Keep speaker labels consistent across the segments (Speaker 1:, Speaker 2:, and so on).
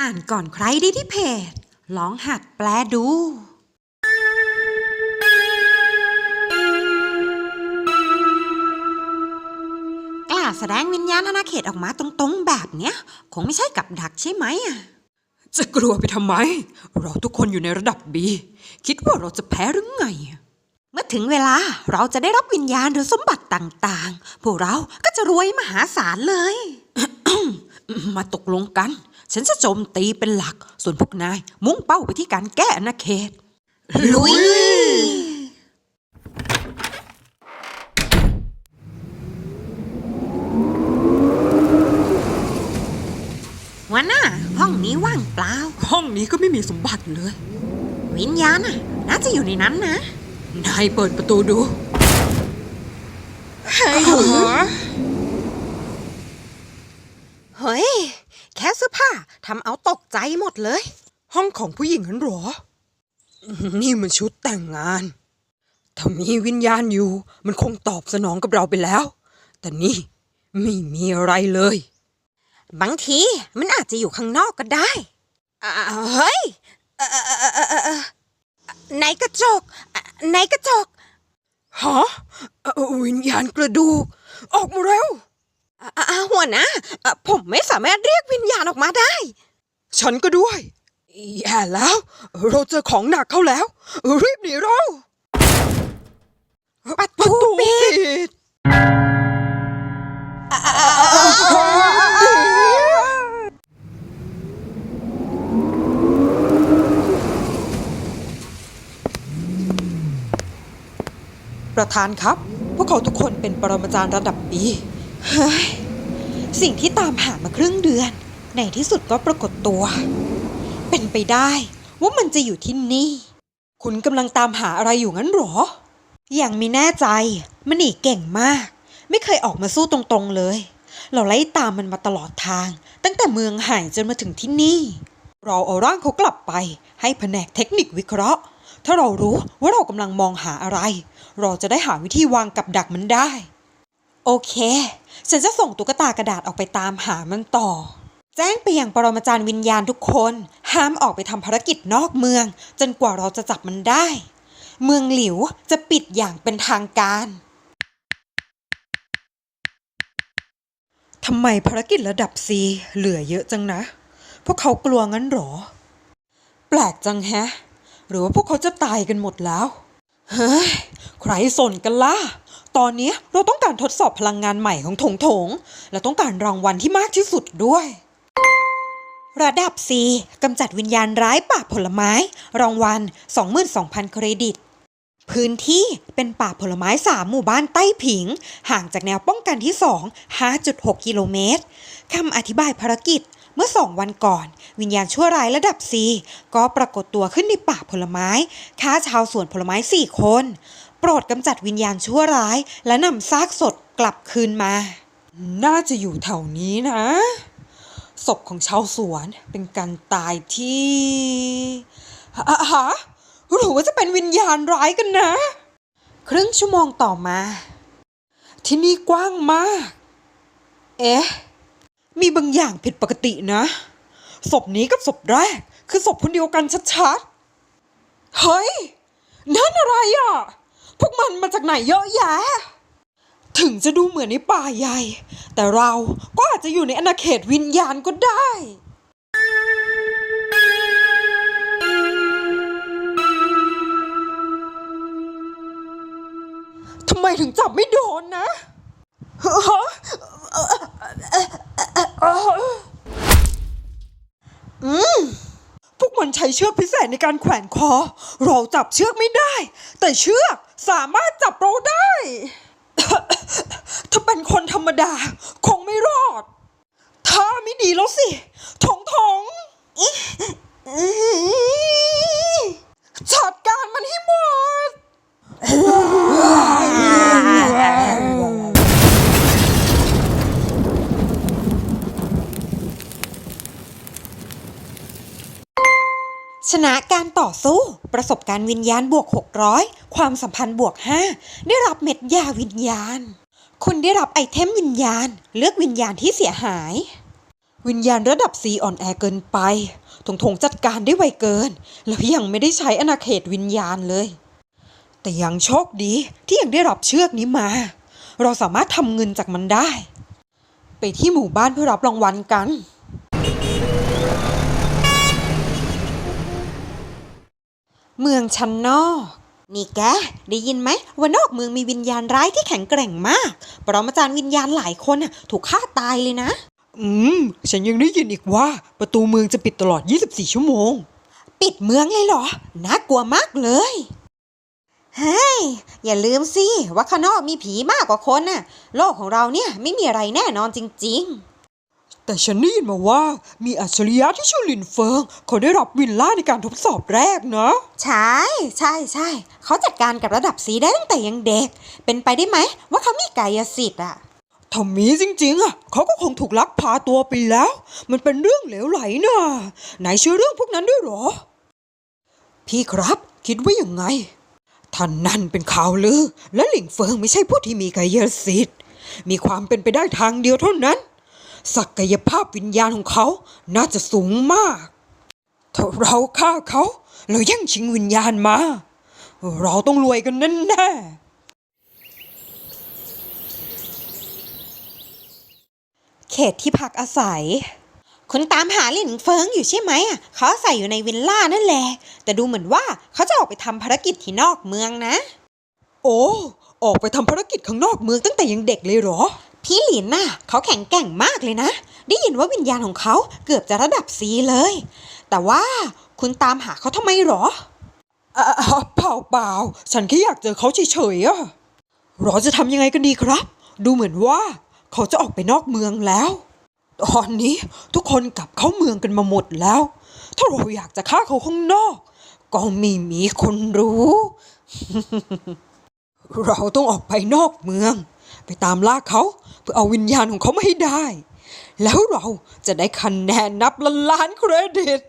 Speaker 1: อ่านก่อนใครได้ที่เพจลองหัดแปลดู กล้าแสดงวิญญาณอาณาเขตออกมาตรงๆแบบเนี้ย คงไม่ใช่กับดักใช่ไหมอะ
Speaker 2: จะกลัวไปทำไม เราทุกคนอยู่ในระดับบีคิดว่าเราจะแพ้หรือไง
Speaker 1: เมื่อถึงเวลาเราจะได้รับวิญญาณหรือสมบัติต่างๆ พวกเราก็จะรวยมหาศาลเลย
Speaker 2: มาตกลงกัน ฉันจะโจมตีเป็นหลัก ส่วนพวกนายมุ่งเป้าไปที่การแก้อาณาเขต
Speaker 1: ลุย วันน่ะห้องนี้ว่างเปล่า
Speaker 2: ห้องนี้ก็ไม่มีสมบัติเลย
Speaker 1: วิญญาณน่ะน่าจะอยู่ในนั้นนะ
Speaker 2: นายเปิดประตูดู
Speaker 1: เฮ้ย แค่เสื้อผ้าทำเอาตกใจหมดเลย
Speaker 2: ห้องของผู้หญิงนั้นเหรอ นี่มันชุดแต่งงาน ถ้ามีวิญญาณอยู่ มันคงตอบสนองกับเราไปแล้ว แต่นี่ไม่มีอะไรเลย
Speaker 1: บางทีมันอาจจะอยู่ข้างนอกก็ได้อ่าเฮ้ยในกระจกในกระจก
Speaker 2: ฮะวิญญาณกระดูก ออกมาเร็ว
Speaker 1: อะอะหัวหนะอะผมไม่สามารถเรียกวิญญาณออกมาได้
Speaker 2: ฉันก็ด้วยแย่แล้ว เราเจอของหนักเข้าแล้ว รีบหนีเรา
Speaker 1: ประ
Speaker 2: ประ
Speaker 1: ตู
Speaker 2: ตู
Speaker 1: ปิ
Speaker 2: ปิ
Speaker 1: ด
Speaker 2: ดประธานครับ พวกเขาทุกคนเป็นปรมาจารย์ระดับ
Speaker 1: สิ่งที่ตามหามาครึ่งเดือน ในที่สุดก็ปรากฏตัว เป็นไปได้ว่ามันจะอยู่ที่นี่
Speaker 2: คุณกำลังตามหาอะไรอยู่งั้นหรอ
Speaker 1: อย่างม่แน่ใจ มันหนีเก่งมาก ไม่เคยออกมาสู้ตรงๆเลย เราไล่ตามมันมาตลอดทาง ตั้งแต่เมืองหายจนมาถึงที่นี่
Speaker 2: เราเอาร่างเขากลับไป ให้แผนกเทคนิควิเคราะห์ ถ้าเรารู้ว่าเรากำลังมองหาอะไร เราจะได้หาวิธีวางกับดักมันได้
Speaker 1: โอเค ฉันจะส่งตุ๊กตากระดาษออกไปตามหามันต่อ แจ้งไปยังปรมาจารย์วิญญาณทุกคน ห้ามออกไปทำภารกิจนอกเมือง จนกว่าเราจะจับมันได้ เมืองหลิวจะปิดอย่างเป็นทางการ
Speaker 2: ทำไมภารกิจระดับ C เหลือเยอะจังนะ พวกเขากลัวงั้นหรอ แปลกจังแฮะ หรือว่าพวกเขาจะตายกันหมดแล้ว เฮ้ย ใครสนกันล่ะ ตอนนี้เราต้องการทดสอบพลังงานใหม่ของถงถงๆและต้องการรางวัลที่มากที่สุดด้วย
Speaker 1: ระดับ C กำจัดวิญญาณร้ายป่าผลไม้ รางวัล 22,000 เครดิต พื้นที่เป็นป่าผลไม้ 3 หมู่บ้านใต้ผิง ห่างจากแนวป้องกันที่ 2 5.6 กิโลเมตรคำอธิบายภารกิจเมื่อ2วันก่อน วิญญาณชั่วร้ายระดับ C ก็ปรากฏตัวขึ้นในป่าผลไม้ ฆ่าชาวสวนผลไม้ 4 คน โปรดกำจัดวิญญาณชั่วร้าย และนำซากสดกลับคืนมา
Speaker 2: น่าจะอยู่แถวนี้นะ ศพของชาวสวนเป็นการตายที่อะฮะหรือว่าจะเป็นวิญญาณร้ายกันนะ
Speaker 1: ครึ่งชั่วโมงต่อมา
Speaker 2: ที่นี่กว้างมาก เอ๊ะ มีบางอย่างผิดปกตินะ ศพนี้กับศพแรก คือศพคนเดียวกันชัดๆ เฮ้ย นั่นอะไรอะ พวกมันมาจากไหนเยอะแยะ ถึงจะดูเหมือนในป่าใหญ่ แต่เราก็อาจจะอยู่ในอาณาเขตวิญญาณก็ได้ทำไมถึงจับไม่โดนนะฮะพวกมันใช้เชือกพิเศษในการแขวนคอ เราจับเชือกไม่ได้ แต่เชือก สามารถจับเราได้ ถ้าเป็นคนธรรมดา คงไม่รอด ถ้าไม่ดีแล้วสิทงทงจัดการมันให้หมด
Speaker 1: ชนะการต่อสู้ ประสบการณ์วิญญาณบวก 600 ความสัมพันธ์บวก 5 ได้รับเม็ดยาวิญญาณ คุณได้รับไอเทมวิญญาณ เลือกวิญญาณที่เสียหาย วิญญาณระดับซีอ่อนแอเกินไปถงถงจัดการได้ไวเกิน แล้วยังไม่ได้ใช้อนาเขตวิญญาณเลย แต่ยังโชคดีที่ยังได้รับเชือกนี้มา เราสามารถทำเงินจากมันได้ ไปที่หมู่บ้านเพื่อรับรางวัลกัน
Speaker 2: เมืองชั้นนอก นี่แก ได้ยินไหมว่านอกเมืองมีวิญญาณร้ายที่แข็งแกร่งมาก ปรมาจารย์วิญญาณหลายคนน่ะถูกฆ่าตายเลยนะ
Speaker 1: อืม ฉันยังได้ยินอีกว่า ประตูเมืองจะปิดตลอด 24 ชั่วโมง
Speaker 2: ปิดเมืองเลยเหรอ น่ากลัวมากเลยเฮ้ย อย่าลืมสิว่าข้างนอกมีผีมากกว่าคนน่ะ โลกของเราเนี่ยไม่มีอะไรแน่นอนจริง
Speaker 1: แต่ฉันได้ยินมาว่ามีอัจฉริยะที่ชื่อลินเฟิงเขาได้รับวิลล่าในการทดสอบแรกนะ
Speaker 2: ๆใช่ ใช่ใช่เขาจัดการกับระดับสีได้ตั้งแต่ยังเด็ก เป็นไปได้ไหมว่าเขามีกายสิทธิ์อะ
Speaker 1: ถ้ามีจริงๆอะเขาก็คงถูกลักพาตัวไปแล้ว มันเป็นเรื่องเหลวไหลนะนายเชื่อเรื่องพวกนั้นด้วยเหรอ พี่ครับคิดว่ายังไงท่านนั่นเป็นข่าวลือ และหลิงเฟิงไม่ใช่ผู้ที่มีกายสิทธิ์มีความเป็นไปได้ทางเดียวเท่านั้น ศักยภาพวิญญาณของเขา น่าจะสูงมาก ถ้าเราฆ่าเขาแล้วแย่งชิงวิญญาณมา เราต้องรวยกันแน่ๆ
Speaker 2: เขตที่พักอาศัย คุณตามหาหลินเฟิงอยู่ใช่ไหมอะเขาอาศัยอยู่ในวิลล่านั่นแหละ แต่ดูเหมือนว่าเขาจะออกไปทำภารกิจที่นอกเมืองนะ
Speaker 1: โอ้ ออกไปทำภารกิจข้างนอกเมืองตั้งแต่ยังเด็กเลยเหรอ
Speaker 2: พี่หลินน่ะเขาแข็งแกร่งมากเลยนะ ได้ยินว่าวิญญาณของเขาเกือบจะระดับซีเลย แต่ว่าคุณตามหาเขาทำไมหรอ
Speaker 1: อ่าเปล่าเปล่าฉันแค่อยากเจอเขาเฉยๆอะเราจะทำยังไงกันดีครับ ดูเหมือนว่าเขาจะออกไปนอกเมืองแล้ว ตอนนี้ทุกคนกลับเข้าเมืองกันมาหมดแล้ว ถ้าเราอยากจะฆ่าเขาข้างนอก ก็ไม่มีคนรู้ เราต้องออกไปนอกเมือง ไปตามล่าเขาเพื่อเอาวิญญาณของเขามาให้ได้ แล้วเราจะได้คะแนนนับล้านล้านเครดิต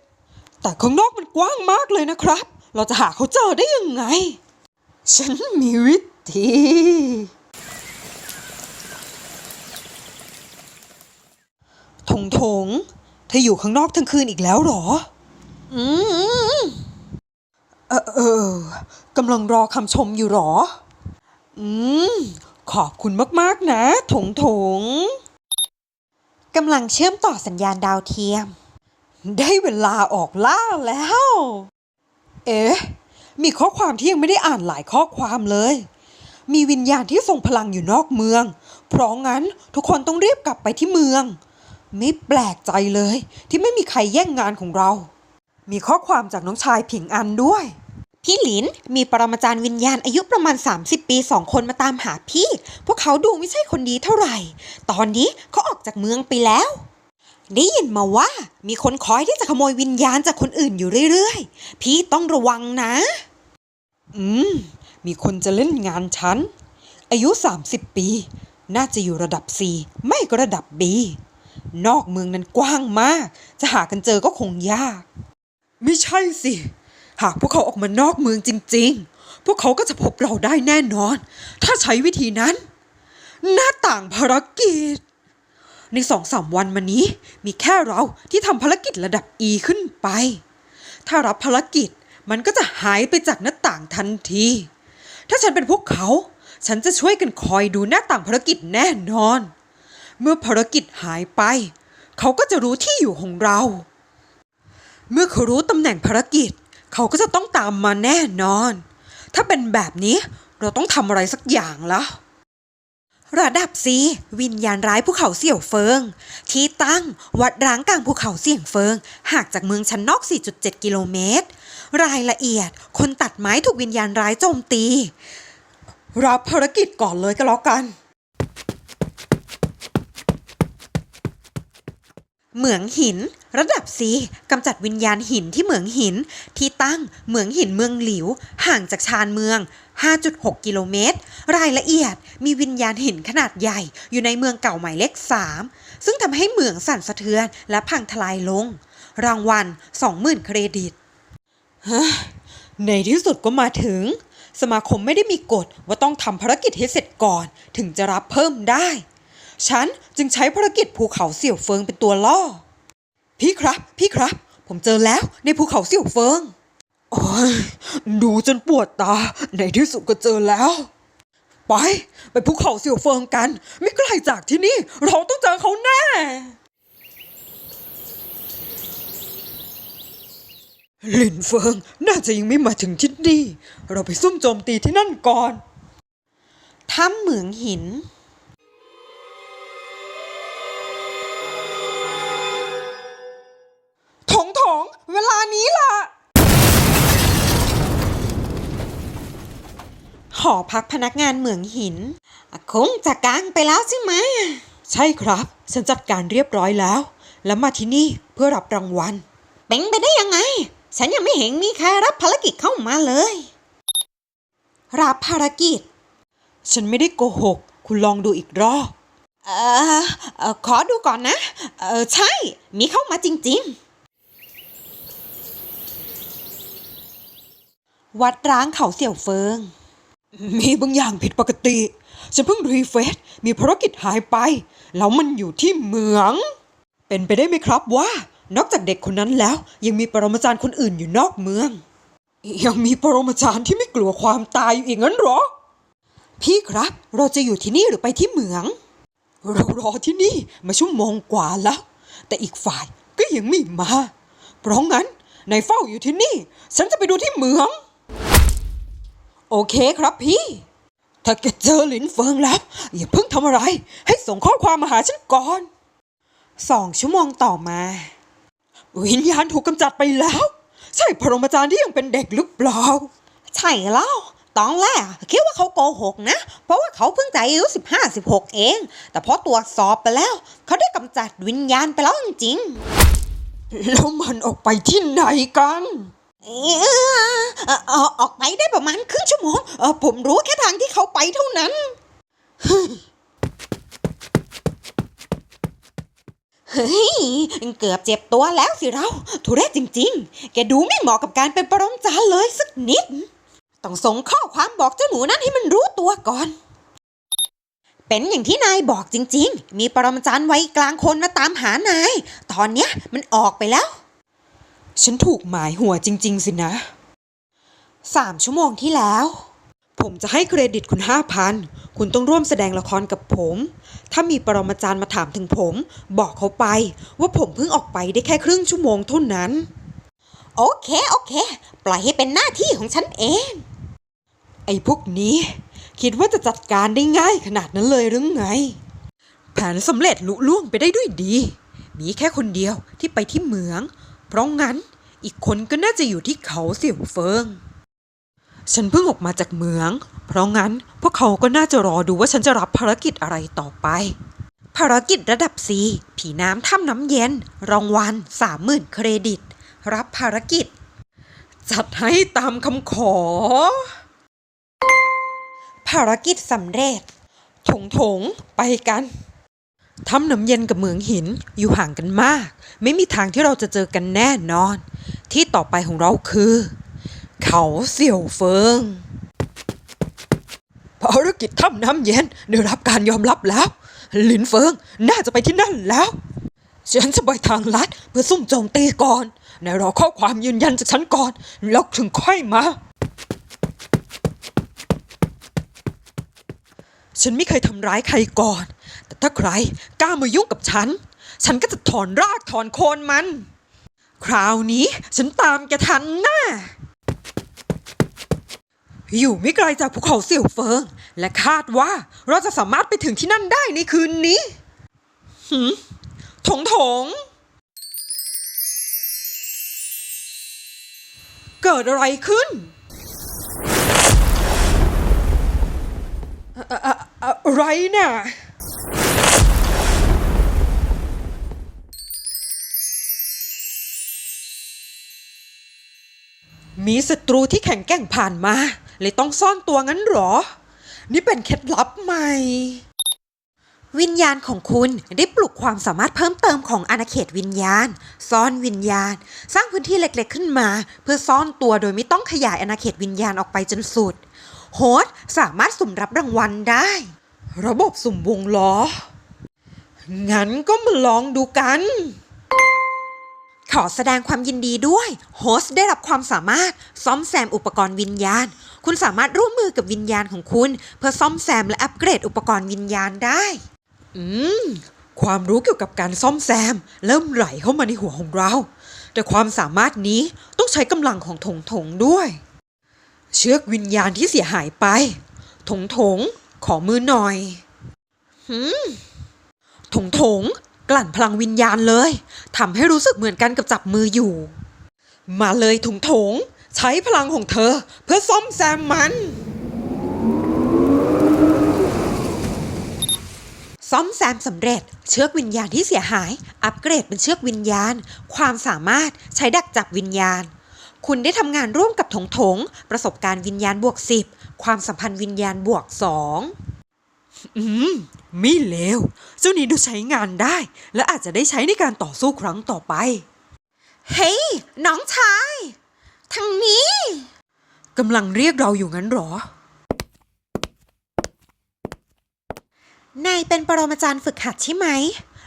Speaker 1: แต่ข้างนอกมันกว้างมากเลยนะครับ เราจะหาเขาเจอได้ยังไง ฉันมีวิธีทงทงเธออยู่ข้างนอกทั้งคืนอีกแล้วเหรอ
Speaker 2: อืม
Speaker 1: เออเออกำลังรอคำชมอยู่หรอ อืม ขอบคุณมากๆนะถงถง
Speaker 2: กำลังเชื่อมต่อสัญญาณดาวเทียม
Speaker 1: ได้เวลาออกล่าแล้ว เอ๊ะ มีข้อความที่ยังไม่ได้อ่านหลายข้อความเลย มีวิญญาณที่ทรงพลังอยู่นอกเมือง เพราะงั้นทุกคนต้องรีบกลับไปที่เมือง ไม่แปลกใจเลย ที่ไม่มีใครแย่งงานของเรา มีข้อความจากน้องชายผิงอันด้วย
Speaker 2: พี่หลินมีปรมาจารย์วิญญาณอายุประมาณ 30 ปีสองคนมาตามหาพี่ พวกเขาดูไม่ใช่คนดีเท่าไหร่ ตอนนี้เขาออกจากเมืองไปแล้ว ได้ยินมาว่ามีคนคอยที่จะขโมยวิญญาณจากคนอื่นอยู่เรื่อยๆ พี่ต้องระวังนะ
Speaker 1: อืม มีคนจะเล่นงานฉัน อายุ 30 ปี น่าจะอยู่ระดับ C ไม่ก็ระดับ B นอกเมืองนั้นกว้างมาก จะหากันเจอก็คงยาก ไม่ใช่สิ หากพวกเขาออกมานอกเมืองจริง ๆ พวกเขาก็จะพบเราได้แน่นอน ถ้าใช้วิธีนั้น หน้าต่างภารกิจ ในสองสามวันมานี้ มีแค่เราที่ทำภารกิจระดับ E ขึ้นไป ถ้ารับภารกิจมันก็จะหายไปจากหน้าต่างทันที ถ้าฉันเป็นพวกเขา ฉันจะช่วยกันคอยดูหน้าต่างภารกิจแน่นอน เมื่อภารกิจหายไป เขาก็จะรู้ที่อยู่ของเรา เมื่อเขารู้ตำแหน่งภารกิจ เขาก็จะต้องตามมาแน่นอน ถ้าเป็นแบบนี้เราต้องทำอะไรสักอย่างแล้ว
Speaker 2: ระดับ C วิญญาณร้ายภูเขาเสี่ยวเฟิง ที่ตั้งวัดร้างกลางภูเขาเสี่ยงเฟิงห่างจากเมืองชั้นนอก 4.7 กิโลเมตร รายละเอียดคนตัดไม้ถูกวิญญาณร้ายโจมตี
Speaker 1: รับภารกิจก่อนเลยก็แล้วกัน
Speaker 2: เหมืองหิน ระดับ C กำจัดวิญญาณหินที่เหมืองหิน ที่ตั้งเหมืองหินเมืองหลิว ห่างจากชานเมือง 5.6 กิโลเมตร รายละเอียดมีวิญญาณหินขนาดใหญ่อยู่ในเมืองเก่าหมายเลข 3 ซึ่งทำให้เมืองสั่นสะเทือนและพังทลายลง รางวัล 20,000 เครดิต
Speaker 1: ในที่สุดก็มาถึง สมาคมไม่ได้มีกฎว่าต้องทำภารกิจให้เสร็จก่อน ถึงจะรับเพิ่มได้ ฉันจึงใช้ภารกิจภูเขาเสี่ยวเฟิงเป็นตัวล่อ พี่ครับ พี่ครับ ผมเจอแล้วในภูเขาเสี่ยวเฟิงโอ้ยดูจนปวดตา ในที่สุดก็เจอแล้ว ไป ไปภูเขาเสี่ยวเฟิงกัน ไม่ไกลจากที่นี่ เราต้องเจอเขาแน่ หลินเฟิงน่าจะยังไม่มาถึงที่นี่ เราไปซุ่มโจมตีที่นั่นก่อน
Speaker 2: ถ้ำเหมืองหิน อพักพนักงานเหมืองหินคงจะกลางไปแล้วใช่ไหม
Speaker 1: ใช่ครับ ฉันจัดการเรียบร้อยแล้ว แล้วมาที่นี่เพื่อรับรางวัล
Speaker 2: เป็นไปได้ยังไง ฉันยังไม่เห็นมีใครรับภารกิจเข้ามาเลย รับภารกิจ
Speaker 1: ฉันไม่ได้โกหก คุณลองดูอีกรอบ
Speaker 2: เออเอ่อขอดูก่อนนะ เออใช่ มีเข้ามาจริง ๆวัดร้างเขาเสี่ยวเฟิง
Speaker 1: มีบางอย่างผิดปกติ ฉันเพิ่งรีเฟซมีภารกิจหายไป แล้วมันอยู่ที่เหมือง เป็นไปได้ไหมครับว่า นอกจากเด็กคนนั้นแล้ว ยังมีปรมาจารย์คนอื่นอยู่นอกเมือง ยังมีปรมาจารย์ที่ไม่กลัวความตายอยู่อีกงั้นหรอ พี่ครับเราจะอยู่ที่นี่หรือไปที่เหมือง เรารอที่นี่มาชั่วโมงกว่าแล้ว แต่อีกฝ่ายก็ยังไม่มา เพราะงั้นนายเฝ้าอยู่ที่นี่ ฉันจะไปดูที่เหมือง โอเคครับพี่ ถ้าแกเจอหลินเฟิงแล้ว อย่าเพิ่งทำอะไร ให้ส่งข้อความมาหาฉันก่อน
Speaker 2: สองชั่วโมงต่อมา
Speaker 1: วิญญาณถูกกำจัดไปแล้ว ใช่ปรมาจารย์ที่ยังเป็นเด็กหรือเปล่า
Speaker 2: ใช่แล้วตอนแรกคิดว่าเขาโกหกนะ เพราะว่าเขาเพิ่งจะอายุสิบห้าสิบหกเอง แต่พอตรวจสอบไปแล้ว เขาได้กำจัดวิญญาณไปแล้วจริง
Speaker 1: แล้วมันออกไปที่ไหนกัน
Speaker 2: ๆเอออออ่ออกไปได้ประมาณครึ่งชั่วโมงผมรู้แค่ทางที่เขาไปเท่านั้นเฮ้ย เกือบเจ็บตัวแล้วสิเราทุเรศจริง ๆ แกดูไม่เหมาะกับการเป็นปรมจารย์เลยสักนิด ต้องส่งข้อความบอกเจ้าหนูนั่นให้มันรู้ตัวก่อน เป็นอย่างที่นายบอกจริง ๆ มีปรมจารย์วัยกลางคนมาตามหานาย ตอนเนี้ยมันออกไปแล้ว
Speaker 1: ฉันถูกหมายหัวจริง ๆ สินะ
Speaker 2: สามชั่วโมงที่แล้ว
Speaker 1: ผมจะให้เครดิตคุณห้าพัน คุณต้องร่วมแสดงละครกับผม ถ้ามีปรมาจารย์มาถามถึงผม บอกเขาไป ว่าผมเพิ่งออกไปได้แค่ครึ่งชั่วโมงเท่านั้น
Speaker 2: โอเค โอเค ปล่อยให้เป็นหน้าที่ของฉันเอง
Speaker 1: ไอ้พวกนี้ คิดว่าจะจัดการได้ง่ายขนาดนั้นเลยหรือไง แผนสำเร็จลุล่วงไปได้ด้วยดี มีแค่คนเดียวที่ไปที่เหมือง เพราะงั้นอีกคนก็น่าจะอยู่ที่เขาเสี่ยวเฟิง ฉันเพิ่งออกมาจากเมือง เพราะงั้นพวกเขาก็น่าจะรอดูว่าฉันจะรับภารกิจอะไรต่อไป
Speaker 2: ภารกิจระดับ C ผีน้ำถ้ำน้ำเย็น รางวัล30,000เครดิต รับภารกิจ
Speaker 1: จัดให้ตามคำขอ
Speaker 2: ภารกิจสำเร็จ
Speaker 1: ถงถงไปกัน ถ้ำน้ำเย็นกับเหมืองหินอยู่ห่างกันมาก ไม่มีทางที่เราจะเจอกันแน่นอน ที่ต่อไปของเราคือ เขาเสี่ยวเฟิงภารกิจถ้ำน้ำเย็นได้รับการยอมรับแล้วหลินเฟิงน่าจะไปที่นั่นแล้วฉันจะไปทางลัดเพื่อซุ่มโจมตีก่อนนายรอข้อความยืนยันจากฉันก่อน แล้วถึงค่อยมา ฉันไม่เคยทำร้ายใครก่อน แต่ถ้าใครกล้ามายุ่งกับฉัน ฉันก็จะถอนรากถอนโคนมัน คราวนี้ฉันตามแกทันแน่อยู่ไม่ไกลจากภูเขาเสี่ยวเฟิง และคาดว่าเราจะสามารถไปถึงที่นั่นได้ในคืนนี้หืมถงถง เกิดอะไรขึ้น อะอะอะอะไรน่ะ มีศัตรูที่แข็งแกร่งผ่านมา เลยต้องซ่อนตัวงั้นหรอ นี่เป็นเคล็ดลับใหม่
Speaker 2: วิญญาณของคุณได้ปลุกความสามารถเพิ่มเติมของอาณาเขตวิญญาณ ซ่อนวิญญาณ สร้างพื้นที่เล็กๆขึ้นมา เพื่อซ่อนตัวโดยไม่ต้องขยายอาณาเขตวิญญาณออกไปจนสุด โฮสสามารถสุ่มรับรางวัลได้
Speaker 1: ระบบสุ่มวงล้อ งั้นก็มาลองดูกัน
Speaker 2: ขอแสดงความยินดีด้วย โฮสได้รับความสามารถซ่อมแซมอุปกรณ์วิญญาณ คุณสามารถร่วมมือกับวิญญาณของคุณ เพื่อซ่อมแซมและอัปเกรดอุปกรณ์วิญญาณได้
Speaker 1: อืม ความรู้เกี่ยวกับการซ่อมแซม เริ่มไหลเข้ามาในหัวของเรา แต่ความสามารถนี้ต้องใช้กำลังของถงถงด้วย เชือกวิญญาณที่เสียหายไป ถงถง ขอมือหน่อยหืมถงถง กลั่นพลังวิญญาณเลยทำให้รู้สึกเหมือนกันกับจับมืออยู่ มาเลยถุงถง ใช้พลังของเธอ เพื่อซ่อมแซมมัน
Speaker 2: ซ่อมแซมสำเร็จ เชือกวิญญาณที่เสียหาย อัปเกรดเป็นเชือกวิญญาณ ความสามารถใช้ดักจับวิญญาณ คุณได้ทำงานร่วมกับถงถง ประสบการณ์วิญญาณบวก 10 ความสัมพันธ์วิญญาณบวก 2
Speaker 1: อืม ไม่เลว เจ้านี้ดูใช้งานได้ และอาจจะได้ใช้ในการต่อสู้ครั้งต่อไป
Speaker 2: เฮ้ย น้องชาย ทางนี้
Speaker 1: กำลังเรียกเราอยู่งั้นเหรอ
Speaker 2: นายเป็นปรมาจารย์ฝึกหัดใช่ไหม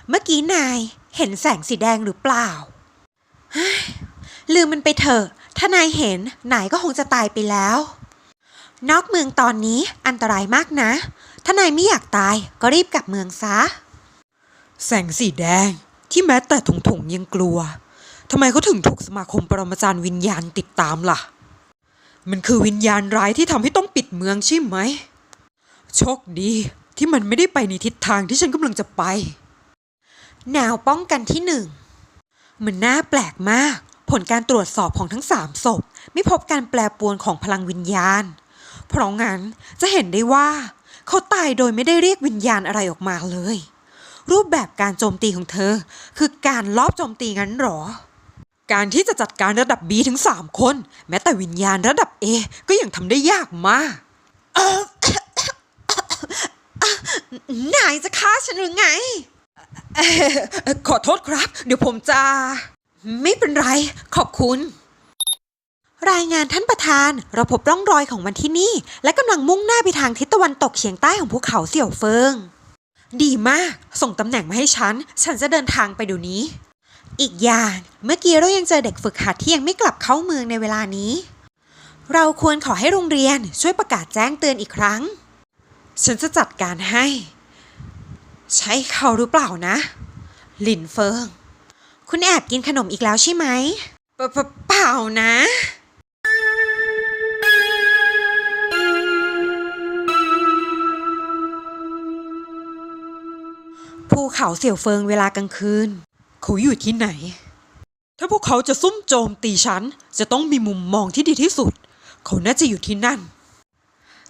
Speaker 2: เมื่อกี้นายเห็นแสงสีแดงหรือเปล่าเฮ้ยลืมมันไปเถอะ ถ้านายเห็นนายก็คงจะตายไปแล้ว นอกเมืองตอนนี้อันตรายมากนะ ถ้านายไม่อยากตายก็รีบกลับเมืองซะ
Speaker 1: แสงสีแดงที่แม้แต่ถงถงๆยังกลัวทำไมเขาถึงถูกสมาคมปรมาจารย์วิญญาณติดตามล่ะ มันคือวิญญาณร้ายที่ทำให้ต้องปิดเมืองใช่ไหม โชคดีที่มันไม่ได้ไปในทิศทางที่ฉันกำลังจะไป
Speaker 2: แนวป้องกันที่หนึ่งมันน่าแปลกมาก ผลการตรวจสอบของทั้งสามศพ ไม่พบการแปรปรวนของพลังวิญญาณ เพราะงั้นจะเห็นได้ว่า เขาตายโดยไม่ได้เรียกวิญญาณอะไรออกมาเลย รูปแบบการโจมตีของเธอ คือการลอบโจมตีงั้นหรอ
Speaker 1: การที่จะจัดการระดับ B ถึง 3 คน แม้แต่วิญญาณระดับ A ก็ยังทำได้ยากมาก
Speaker 2: นายจะฆ่าฉันหรือไง
Speaker 1: ขอโทษครับ เดี๋ยวผมจะ
Speaker 2: ไม่เป็นไร ขอบคุณ รายงานท่านประธาน เราพบร่องรอยของมันที่นี่ และกำลังมุ่งหน้าไปทางทิศตะวันตกเฉียงใต้ของภูเขาเสี่ยวเฟิง ดีมาก ส่งตำแหน่งมาให้ฉัน ฉันจะเดินทางไปเดี๋ยวนี้ อีกอย่างเมื่อกี้เรายังเจอเด็กฝึกหัดที่ยังไม่กลับเข้าเมืองในเวลานี้ เราควรขอให้โรงเรียนช่วยประกาศแจ้งเตือนอีกครั้ง ฉันจะจัดการให้ ใช่เขาหรือเปล่านะ หลินเฟิง คุณแอบกินขนมอีกแล้วใช่ไหมเปเปเปล่านะ เขาเสี่ยวเฟิงเวลากลางคืน
Speaker 1: เขาอยู่ที่ไหน ถ้าพวกเขาจะซุ่มโจมตีฉัน จะต้องมีมุมมองที่ดีที่สุด เขาน่าจะอยู่ที่นั่น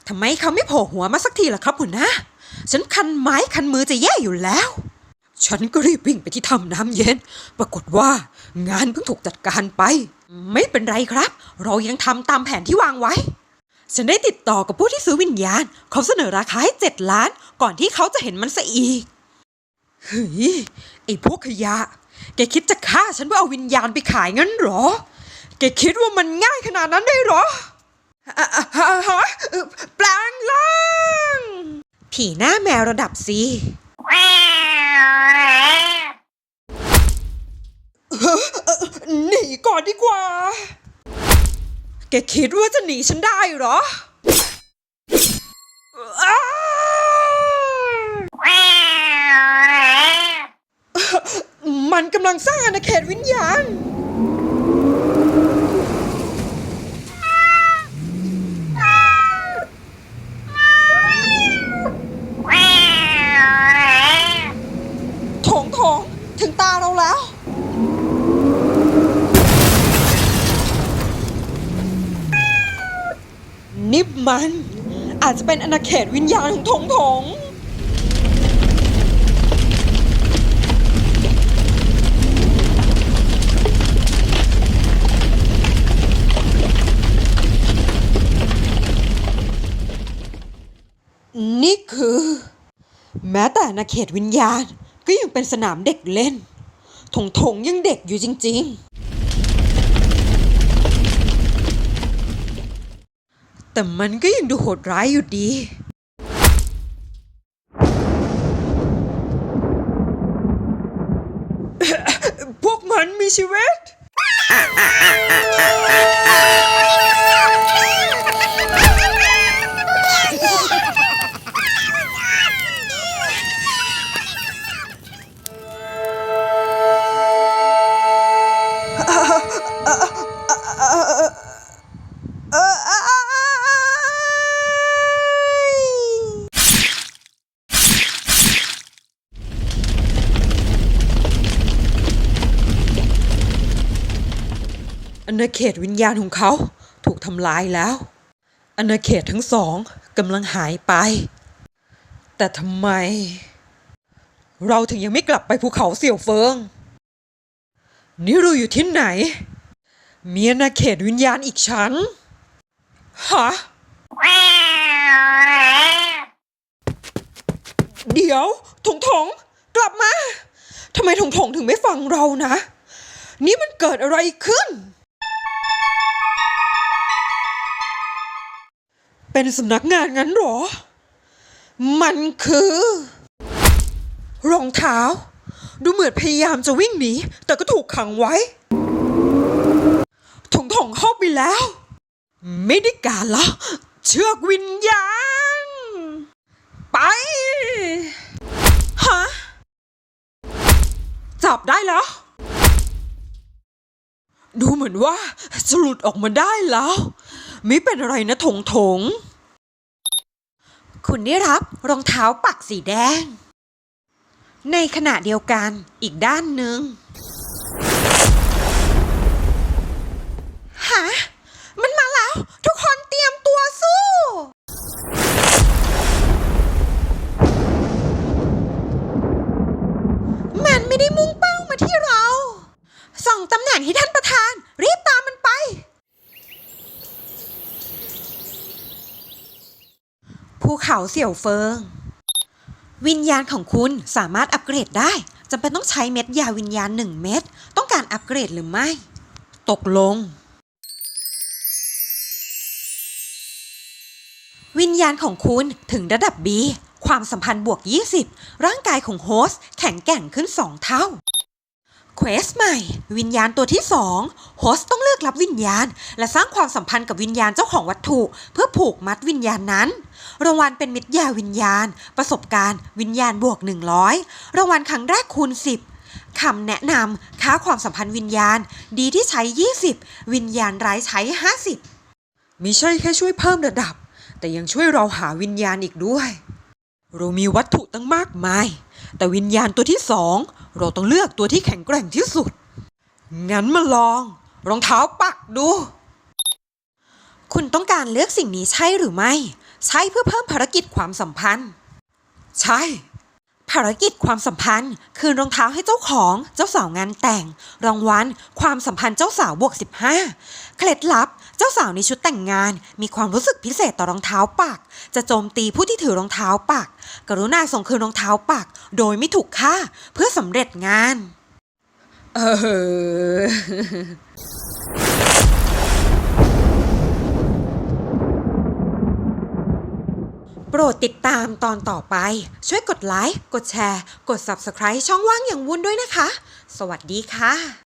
Speaker 2: ทำไมเขาไม่โผล่หัวมาสักทีล่ะครับหัวหน้าฉันคันไม้คันมือจะแย่อยู่แล้ว
Speaker 1: ฉันก็รีบวิ่งไปที่ถ้ำน้ำเย็น ปรากฏว่า งานเพิ่งถูกจัดการไป
Speaker 2: ไม่เป็นไรครับ เรายังทำตามแผนที่วางไว้
Speaker 1: ฉันได้ติดต่อกับผู้ที่ซื้อวิญญาณ เขาเสนอราคาให้เจ็ดล้าน ก่อนที่เขาจะเห็นมันซะอีก เฮ้ยไอ้พวกขยะ แกคิดจะฆ่าฉันเพื่อเอาวิญญาณไปขายงั้นเหรอ แกคิดว่ามันง่ายขนาดนั้นได้เหรอฮะแปลงร่าง
Speaker 2: ผีหน้าแมวระดับซี
Speaker 1: หนีก่อนดีกว่า แกคิดว่าจะหนีฉันได้เหรออ้า มันกำลังสร้างอาณาเขตวิญญาณ โถงโถงถึงตาเราแล้ว นิบมัน อาจจะเป็นอาณาเขตวิญญาณของถงถง แม้แต่อาณาเขตวิญญาณก็ยังเป็นสนามเด็กเล่นถงถงยังเด็กอยู่จริง ๆ แต่มันก็ยังดูโหดร้ายอยู่ดีพวกมันมีชีวิต
Speaker 3: ญญาณของเขาถูกทำลายแล้วอาณาเขตทั้งสองกำลังหายไป แต่ทำไม เราถึงยังไม่กลับไปภูเขาเสี่ยวเฟิง นี่เราอยู่ที่ไหน มีอาณาเขตวิญญาณอีกชั้นฮะเดี๋ยวถงถงกลับมาทำไมถงถงถึงไม่ฟังเรานะ นี่มันเกิดอะไรขึ้น เป็นสำนักงานงั้นหรอ มันคือ รองเท้า ดูเหมือนพยายามจะวิ่งหนี แต่ก็ถูกขังไว้ถงถงเข้าไปแล้ว ไม่ได้การแล้วเชือกวิญญาณ ไป ฮะ จับได้แล้ว ดูเหมือนว่าจะหลุดออกมาได้แล้ว ไม่เป็นอะไรนะถงถง
Speaker 1: คุณได้รับรองเท้าปักสีแดง ในขณะเดียวกันอีกด้านหนึ่งฮะมันมาแล้ว ทุกคนเตรียมตัวสู้ มันไม่ได้มุ่งเป้ามาที่เรา ส่องตำแหน่งให้ท่านประธาน รีบตามมันไป ภูเขาเสี่ยวเฟิง วิญญาณของคุณสามารถอัปเกรดได้จำเป็นต้องใช้เม็ดยาวิญญาณหนึ่งเม็ดต้องการอัปเกรดหรือไม่
Speaker 3: ตกลง
Speaker 1: วิญญาณของคุณถึงระดับ B ความสัมพันธ์บวก 20 ร่างกายของโฮสต์แข็งแกร่งขึ้น 2 เท่า เควสใหม่ วิญญาณตัวที่2โฮสต้องเลือกรับวิญญาณ และสร้างความสัมพันธ์กับวิญญาณเจ้าของวัตถุ เพื่อผูกมัดวิญญาณนั้น รางวัลเป็นมิตรยาวิญญาณ ประสบการณ์ วิญญาณบวก 100 รางวัลครั้งแรกคูณ 10คำแนะนำค่าความสัมพันธ์วิญญาณ ดีที่ใช้ 20 วิญญาณร้ายใช้ 50
Speaker 3: ม่ใช่แค่ช่วยเพิ่มระดับ แต่ยังช่วยเราหาวิญญาณอีกด้วย เรามีวัตถุตั้งมากมาย แต่วิญญาณตัวที่สองเราต้องเลือกตัวที่แข็งแกร่งที่สุด งั้นมาลอง รองเท้าปักดู
Speaker 1: คุณต้องการเลือกสิ่งนี้ใช่หรือไม่ ใช่เพื่อเพิ่มภารกิจความสัมพันธ์
Speaker 3: ใช่
Speaker 1: ภารกิจความสัมพันธ์ คืนรองเท้าให้เจ้าของเจ้าสาวงานแต่ง รางวัลความสัมพันธ์เจ้าสาวบวก 15 เคล็ดลับ เจ้าสาวในชุดแต่งงานมีความรู้สึกพิเศษต่อรองเท้าปัก จะโจมตีผู้ที่ถือรองเท้าปัก กรุณาส่งคืนรองเท้าปัก โดยไม่ถูกฆ่าเพื่อสำเร็จงาน
Speaker 3: เออ
Speaker 1: โปรดติดตามตอนต่อไป ช่วยกดไลค์ กดแชร์ กด Subscribe ช่องว่างอย่างวุ่นด้วยนะคะ สวัสดีค่ะ